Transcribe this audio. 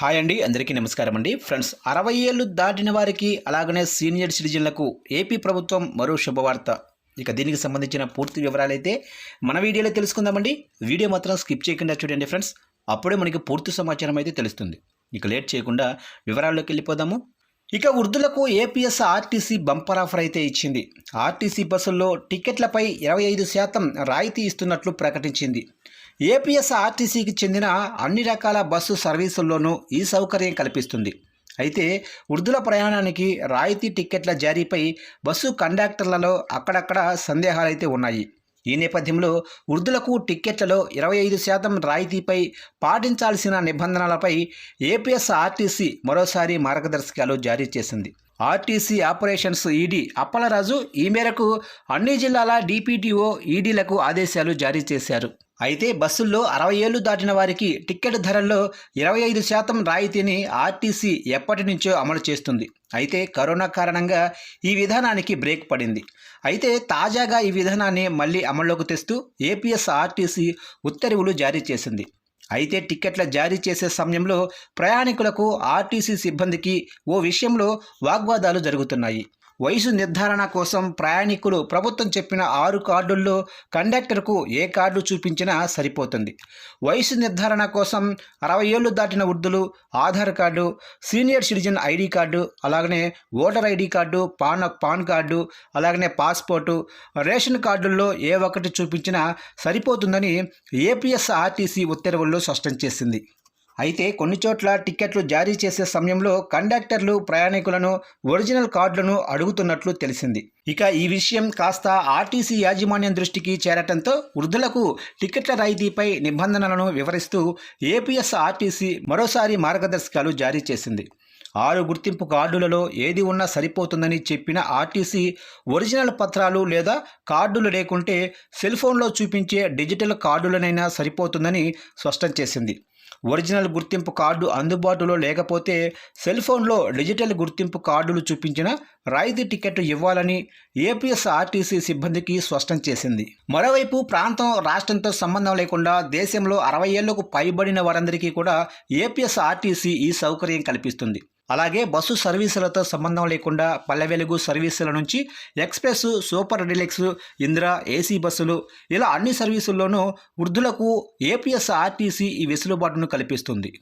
Hi అండి అందరికీ నమస్కారం అండి. ఫ్రెండ్స్ అరవై ఏళ్ళు దాటిన వారికి అలాగనే సీనియర్ సిటిజన్లకు ఏపీ ప్రభుత్వం మరో శుభవార్త. ఇక దీనికి సంబంధించిన పూర్తి వివరాలైతే మన వీడియోలో తెలుసుకుందామండి. వీడియో మాత్రం స్కిప్ చేయకుండా చూడండి ఫ్రెండ్స్. అప్పుడే మనకి పూర్తి సమాచారం అయితే తెలుస్తుంది. ఇక లేట్ చేయకుండా వివరాల్లోకి వెళ్ళిపోదాము. ఇక వృద్ధులకు ఏపీఎస్ ఆర్టీసీ బంపర్ ఆఫర్ అయితే ఇచ్చింది. ఆర్టీసీ బస్సుల్లో టికెట్లపై ఇరవై ఐదు శాతం రాయితీ ఇస్తున్నట్లు ప్రకటించింది. ఏపీఎస్ఆర్టీసీకి చెందిన అన్ని రకాల బస్సు సర్వీసుల్లోనూ ఈ సౌకర్యం కల్పిస్తుంది. అయితే వృద్ధుల ప్రయాణానికి రాయితీ టిక్కెట్ల జారీపై బస్సు కండక్టర్లలో అక్కడక్కడ సందేహాలైతే ఉన్నాయి. ఈ నేపథ్యంలో వృద్ధులకు టిక్కెట్లలో ఇరవై ఐదు శాతం రాయితీపై పాటించాల్సిన నిబంధనలపై ఏపీఎస్ఆర్టీసీ మరోసారి మార్గదర్శకాలు జారీ చేసింది. ఆర్టీసీ ఆపరేషన్స్ ఈడీ అప్పలరాజు ఈ మేరకు అన్ని జిల్లాల డీపీటీఓ ఈడీలకు ఆదేశాలు జారీ చేశారు. అయితే బస్సుల్లో అరవై ఏళ్ళు దాటిన వారికి టిక్కెట్ ధరల్లో ఇరవై ఐదు శాతం రాయితీని ఆర్టీసీ ఎప్పటి నుంచో అమలు చేస్తుంది. అయితే కరోనా కారణంగా ఈ విధానానికి బ్రేక్ పడింది. అయితే తాజాగా ఈ విధానాన్ని మళ్ళీ అమల్లోకి తెస్తూ ఏపీఎస్ ఆర్టీసీ ఉత్తర్వులు జారీ చేసింది. అయితే టిక్కెట్ల జారీ చేసే సమయంలో ప్రయాణికులకు ఆర్టీసీ సిబ్బందికి ఓ విషయంలో వాగ్వాదాలు జరుగుతున్నాయి. వయసు నిర్ధారణ కోసం ప్రయాణికులు ప్రభుత్వం చెప్పిన ఆరు కార్డుల్లో కండక్టర్కు ఏ కార్డు చూపించినా సరిపోతుంది. వయసు నిర్ధారణ కోసం అరవై ఏళ్ళు దాటిన వృద్ధులు Aadhaar card senior citizen ID card అలాగనే voter ID card PAN PAN card అలాగనే పాస్పోర్టు రేషన్ కార్డుల్లో ఏ ఒక్కటి చూపించినా సరిపోతుందని ఏపీఎస్ఆర్టీసీ ఉత్తర్వుల్లో స్పష్టం చేసింది. అయితే కొన్ని చోట్ల టిక్కెట్లు జారీ చేసే సమయంలో కండక్టర్లు ప్రయాణికులను ఒరిజినల్ కార్డులను అడుగుతున్నట్లు తెలిసింది. ఇక ఈ విషయం కాస్త ఆర్టీసీ యాజమాన్యం దృష్టికి చేరటంతో వృద్ధులకు టికెట్ల రాయితీపై నిబంధనలను వివరిస్తూ ఏపీఎస్ ఆర్టీసీ మరోసారి మార్గదర్శకాలు జారీ చేసింది. ఆరు గుర్తింపు కార్డులలో ఏది ఉన్నా సరిపోతుందని చెప్పిన ఆర్టీసీ ఒరిజినల్ పత్రాలు లేదా కార్డులు లేకుంటే సెల్ ఫోన్లో చూపించే డిజిటల్ కార్డులనైనా సరిపోతుందని స్పష్టం చేసింది. ఒరిజినల్ గుర్తింపు కార్డు అందుబాటులో లేకపోతే సెల్ ఫోన్లో డిజిటల్ గుర్తింపు కార్డులు చూపించిన రాయితీ టికెట్ ఇవ్వాలని ఏపీఎస్ఆర్టీసీ సిబ్బందికి స్పష్టం చేసింది. మరోవైపు ప్రాంతం రాష్ట్రంతో సంబంధం లేకుండా దేశంలో అరవై ఏళ్ళకు పైబడిన వారందరికీ కూడా ఏపీఎస్ఆర్టీసీ ఈ సౌకర్యం కల్పిస్తుంది. అలాగే బస్సు సర్వీసులతో సంబంధం లేకుండా పల్లె వెలుగు సర్వీసుల నుంచి express super deluxe Indira AC బస్సులు ఇలా అన్ని సర్వీసుల్లోనూ వృద్ధులకు ఏపీఎస్ ఆర్టీసీ ఈ వెసులుబాటును కల్పిస్తుంది.